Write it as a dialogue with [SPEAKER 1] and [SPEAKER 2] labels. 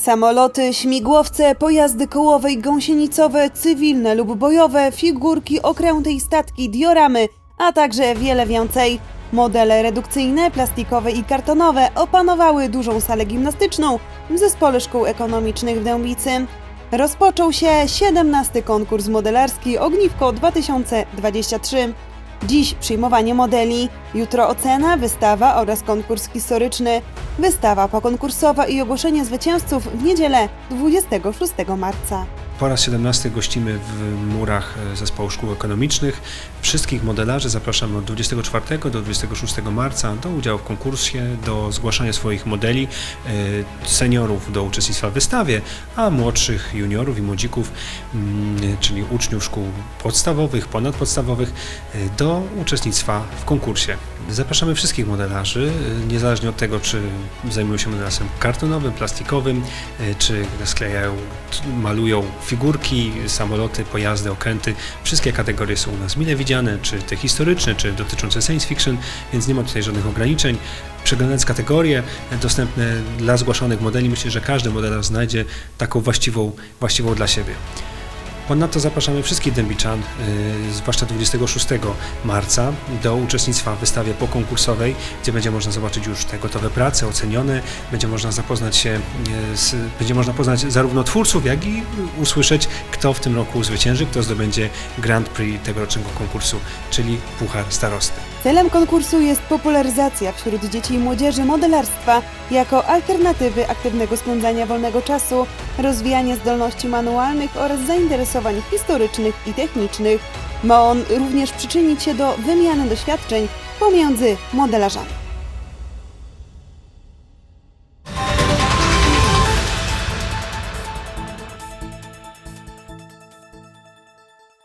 [SPEAKER 1] Samoloty, śmigłowce, pojazdy kołowe i gąsienicowe, cywilne lub bojowe, figurki, okręty i statki, dioramy, a także wiele więcej. Modele redukcyjne, plastikowe i kartonowe opanowały dużą salę gimnastyczną w Zespole Szkół Ekonomicznych w Dębicy. Rozpoczął się 17 konkurs modelarski Ogniwko 2023. Dziś przyjmowanie modeli, jutro ocena, wystawa oraz konkurs historyczny. Wystawa pokonkursowa i ogłoszenie zwycięzców w niedzielę 26 marca.
[SPEAKER 2] Po raz 17 gościmy w murach e, Zespołu Szkół Ekonomicznych. Wszystkich modelarzy zapraszamy od 24 do 26 marca do udziału w konkursie, do zgłaszania swoich modeli, e, seniorów do uczestnictwa w wystawie, a młodszych juniorów i młodzików, mm, czyli uczniów szkół podstawowych, ponadpodstawowych, e, do uczestnictwa w konkursie. Zapraszamy wszystkich modelarzy, niezależnie od tego, czy zajmują się modelarstwem kartonowym, plastikowym, czy sklejają, malują figurki, samoloty, pojazdy, okręty. Wszystkie kategorie są u nas mile widziane, czy te historyczne, czy dotyczące science fiction, więc nie ma tutaj żadnych ograniczeń. Przeglądając kategorie dostępne dla zgłaszanych modeli, myślę, że każdy modelarz znajdzie taką właściwą, właściwą dla siebie. Ponadto zapraszamy wszystkich dębiczan, y, zwłaszcza 26 marca, do uczestnictwa w wystawie pokonkursowej, gdzie będzie można zobaczyć już te gotowe prace, ocenione, będzie można zapoznać się, y, z, będzie można poznać zarówno twórców, jak i usłyszeć, kto w tym roku zwycięży, kto zdobędzie Grand Prix tegorocznego konkursu, czyli Puchar Starosty.
[SPEAKER 1] Celem konkursu jest popularyzacja wśród dzieci i młodzieży modelarstwa jako alternatywy aktywnego spędzania wolnego czasu, rozwijanie zdolności manualnych oraz zainteresowań historycznych i technicznych. Ma on również przyczynić się do wymiany doświadczeń pomiędzy modelarzami.